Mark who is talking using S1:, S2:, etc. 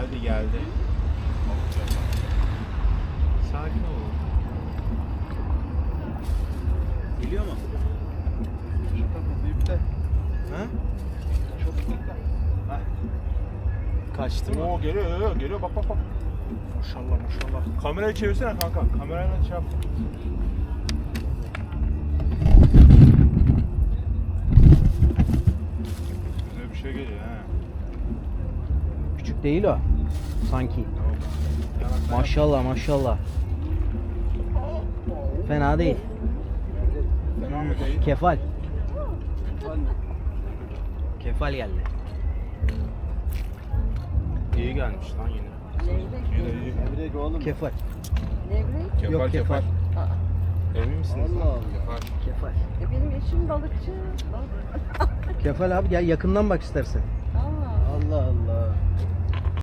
S1: Geldi geldi. Sakin ol. Geliyor mu? Ha? Çok dikkat. Ha. Kaçtı mı?
S2: Oo geliyor geliyor geliyor bak bak bak. Maşallah maşallah. Kamerayı çevirsene kanka. Kamerayla şey yap. Güzel bir şey geliyor ha.
S1: Küçük değil o. Sanki. Maşallah maşallah. Fena değil.
S2: Fena mı değil?
S1: Kefal. Kefal geldi.
S2: İyi gelmiş lan yine.
S3: Levrek.
S4: Oğlum.
S1: Kefal.
S3: Levrek.
S2: Kefal
S1: Yok, kefal.
S2: kefal. Emin misiniz?
S4: Allah? Allah.
S2: Kefal.
S1: Kefal.
S3: E benim eşim balıkçı.
S1: Kefal abi gel yakından bak istersen.